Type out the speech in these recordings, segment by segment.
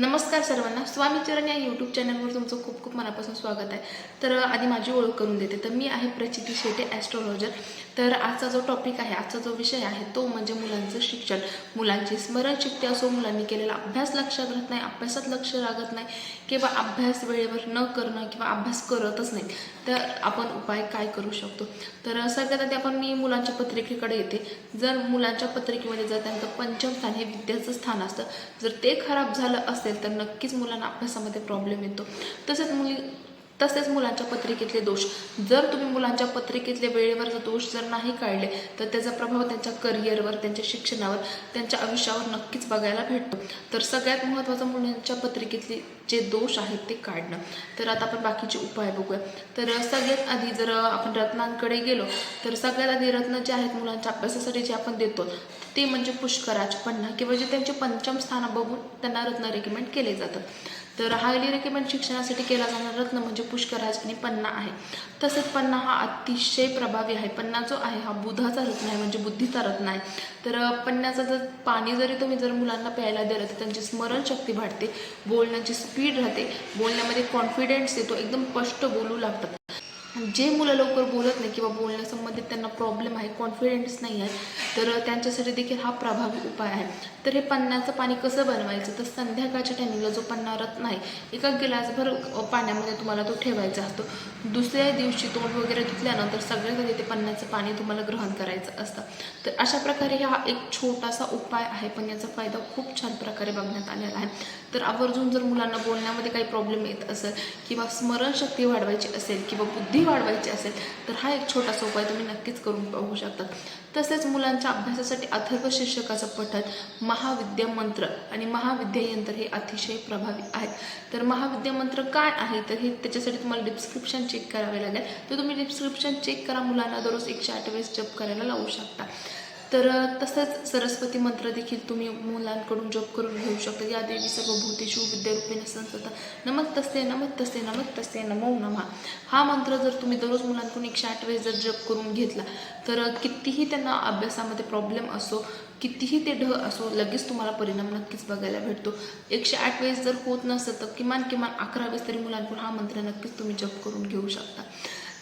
नमस्कार सर्वांना. स्वामी चरण या यूट्यूब चॅनलवर तुमचं खूप खूप मनापासून स्वागत आहे. तर आधी माझी ओळख करून देते. तर मी आहे प्रचिती शेटे ॲस्ट्रॉलॉजर तर आजचा जो टॉपिक आहे आजचा जो विषय आहे तो म्हणजे मुलांचं शिक्षण. मुलांची स्मरणशक्ती असो मुलांनी केलेला अभ्यास लक्षात राहत नाही अभ्यासात लक्ष लागत नाही किंवा अभ्यास वेळेवर न करणं किंवा अभ्यास करतच नाही तर आपण उपाय काय करू शकतो? तर सगळ्यात आधी आपण मी मुलांच्या पत्रिकेकडे येते. जर मुलांच्या पत्रिकेमध्ये जर त्यांचं पंचम स्थान हे विद्याचं स्थान असतं जर ते खराब झालं असेल तर नक्कीच मुलांना अभ्यासामध्ये प्रॉब्लेम येतो. तसंच मुली तसेच मुलांच्या पत्रिकेतले दोष. जर तुम्ही मुलांच्या पत्रिकेतले वेळेवर जर दोष जर नाही काढले तर त्याचा प्रभाव त्यांच्या करिअरवर त्यांच्या शिक्षणावर त्यांच्या आयुष्यावर नक्कीच बघायला भेटतो. तर सगळ्यात महत्त्वाचं मुलांच्या पत्रिकेतले जे दोष आहेत ते काढणं. तर आता आपण बाकीचे उपाय बघूया. तर सगळ्यात आधी जर आपण रत्नांकडे गेलो तर सगळ्यात आधी रत्न जे आहेत मुलांच्या अभ्यासासाठी जे आपण देतो ते म्हणजे पुष्कराज पन्ना किंवा जे त्यांचे पंचम स्थान बघून त्यांना रत्न रेकमेंड केले जातात. तर हायली रेकमेंड शिक्षणासाठी केला जाणारा रत्न म्हणजे पुष्कराज आणि पन्ना आहे. तसेच पन्ना हा अतिशय प्रभावी आहे. पन्ना जो आहे हा बुधाचा रत्न आहे म्हणजे बुद्धीचा रत्न आहे. तर पन्न्याचं जर पाणी जरी तुम्ही जर मुलांना प्यायला दिलं तर त्यांची स्मरणशक्ती वाढते बोलण्याची स्पीड राहते बोलण्यामध्ये कॉन्फिडेन्स येतो एकदम स्पष्ट बोलू लागतात. जे मुलं लवकर बोलत नाही किंवा बोलण्यासंबंधित त्यांना प्रॉब्लेम आहे कॉन्फिडन्स नाही आहे तर त्यांच्यासाठी देखील हा प्रभावी उपाय आहे. तर हे पन्नाचं पाणी कसं बनवायचं? तर संध्याकाळच्या टायमिंगला जो पन्ना रत्न आहे एका गिलासभर पाण्यामध्ये तुम्हाला तो ठेवायचा असतो. दुसऱ्या दिवशी तोंड वगैरे धुतल्यानंतर सगळ्यात आधी ते पन्नाचं पाणी तुम्हाला ग्रहण करायचं असतं. तर अशा प्रकारे हा एक छोटासा उपाय आहे पण याचा फायदा खूप छान प्रकारे बघण्यात आलेला आहे. तर आवर्जून जर मुलांना बोलण्यामध्ये काही प्रॉब्लेम येत असेल किंवा स्मरणशक्ती वाढवायची असेल किंवा बुद्धी वाढवायची असेल तर हा एक छोटासा उपाय तुम्ही नक्कीच करून पाहू शकतात तसेच मुलांच्या अभ्यासासाठी अथर्व शीर्षकाचं पठण महाविद्या मंत्र आणि महाविद्यायंत्र हे अतिशय प्रभावी आहेत. तर महाविद्या मंत्र काय आहे? तर हे त्याच्यासाठी तुम्हाला डिस्क्रिप्शन चेक करावे लागेल. तर तुम्ही डिस्क्रिप्शन चेक करा मुलांना दररोज एकशे आठ वेळेस जप करायला लावू शकता. तर तसंच सरस्वती मंत्र देखील तुम्ही मुलांकडून जप करून घेऊ शकता. या देवी सर्वभूतेषु तसे नमक तसे नमक तसे नमो नमः. हा मंत्र जर तुम्ही दररोज मुलांकडून एकशे आठ वेळेस जर जप करून घेतला तर कितीही त्यांना अभ्यासामध्ये प्रॉब्लेम असो कितीही ते ढ असो लगेच तुम्हाला परिणाम नक्कीच बघायला भेटतो. एकशे आठ वेळेस जर होत नसेल तर किमान किमान अकरा वेळेस तरी मुलांकडून हा मंत्र नक्कीच तुम्ही जप करून घेऊ शकता.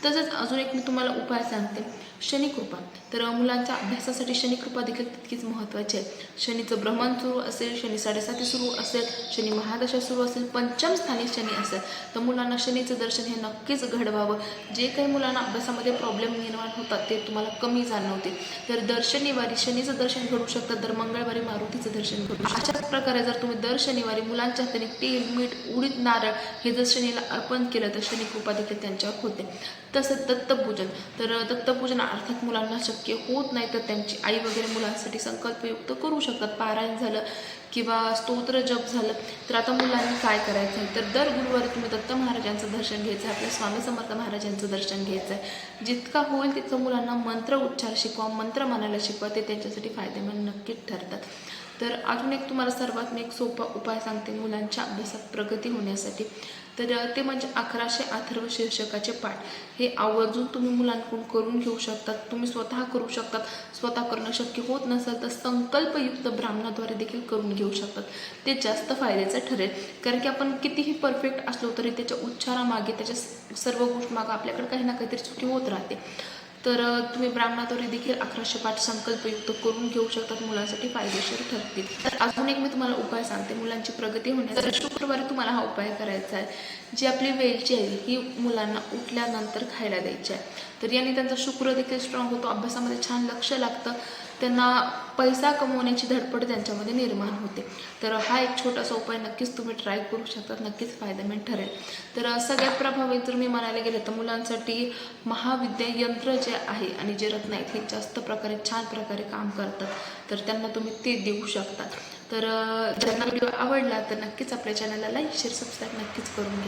तसंच अजून एक मी तुम्हाला उपाय सांगते. शनिकृपा तर मुलांच्या अभ्यासासाठी शनिकृपा देखील तितकीच महत्त्वाची आहे. शनीचं भ्रमण सुरू असेल शनी साडेसाती सुरू असेल शनी महादशा सुरू असेल पंचम स्थानी शनी असेल. तर मुलांना शनीचं दर्शन हे नक्कीच घडवावं. जे काही मुलांना अभ्यासामध्ये प्रॉब्लेम निर्माण होतात ते तुम्हाला कमी जाणवते तर दर शनिवारी शनीचं दर्शन घडू शकतात तर मंगळवारी मारुतीचं दर्शन घडू अशाच प्रकारे जर तुम्ही दर शनिवारी मुलांच्या हाताने तेल मीठ उडीद नारळ हे जर शनीला अर्पण केलं तर शनिकृपा देखील त्यांच्यावर होते. तसंच दत्तपूजन. तर दत्तपूजन अर्थात मुलांना शक्य होत नाही तर त्यांची आई वगैरे मुलांसाठी संकल्पयुक्त करू शकतात. पारायण झालं किंवा स्तोत्र जप झालं तर आता मुलांनी काय करायचं? आहे तर दर गुरुवारी तुम्ही दत्त महाराजांचं दर्शन घ्यायचं आहे आपल्या स्वामी समर्थ महाराजांचं दर्शन घ्यायचं. आहे जितका होईल तितकं मुलांना मंत्र उच्चार शिकवा मंत्र म्हणायला शिकवा ते त्यांच्यासाठी फायदेमंद नक्कीच ठरतात. तर अजून एक तुम्हाला सर्वात मी एक सोपा उपाय सांगते मुलांच्या अभ्यासात प्रगती होण्यासाठी. तर ते म्हणजे अकराशे अथर्व शीर्षकाचे पाठ. हे आवर्जून तुम्ही मुलांकडून करून घेऊ शकतात. तुम्ही स्वतः करू शकतात. स्वतः करणं शक्य होत नसेल तर संकल्पयुक्त ब्राह्मणाद्वारे देखील करून घेऊ शकतात. ते जास्त फायद्याचं ठरेल. कारण की आपण कितीही परफेक्ट असलो तरी त्याच्या उच्चारामागे त्याच्या सर्व गोष्टी मागं आपल्याकडे काही ना काहीतरी चुकी होत राहते. तर तुम्ही ब्राह्मणाद्वारे देखील अकराशे पाठ संकल्पयुक्त करून घेऊ शकतात मुलांसाठी फायदेशीर ठरतील. तर अजून एक मी तुम्हाला उपाय सांगते. मुलांची प्रगती होण्यासाठी शुक्रवारी तुम्हाला हा उपाय करायचा आहे. जी आपली वेलची आहे ही मुलांना उठल्यानंतर खायला द्यायची आहे. तर याने त्यांचा शुक्र देखील स्ट्रॉंग होतो. अभ्यासामध्ये छान लक्ष लागतं. त्यांना पैसा कमवण्याची धडपड त्यांच्यामध्ये निर्माण होते. तर हा एक छोटासा उपाय नक्कीच तुम्ही ट्राय करू शकतात नक्कीच फायदेमंद ठरेल. तर सगळ्यात प्रभावी जर मी म्हणायला गेले तर मुलांसाठी महाविद्या यंत्र जे आहे आणि जे रत्न आहेत हे जास्त प्रकारे छान प्रकारे काम करतात. तर त्यांना तुम्ही ते देऊ शकतात तर ज्यांना व्हिडिओ आवडला तर नक्कीच आपल्या चॅनलला लाईक शेअर सबस्क्राईब नक्कीच करून घ्या.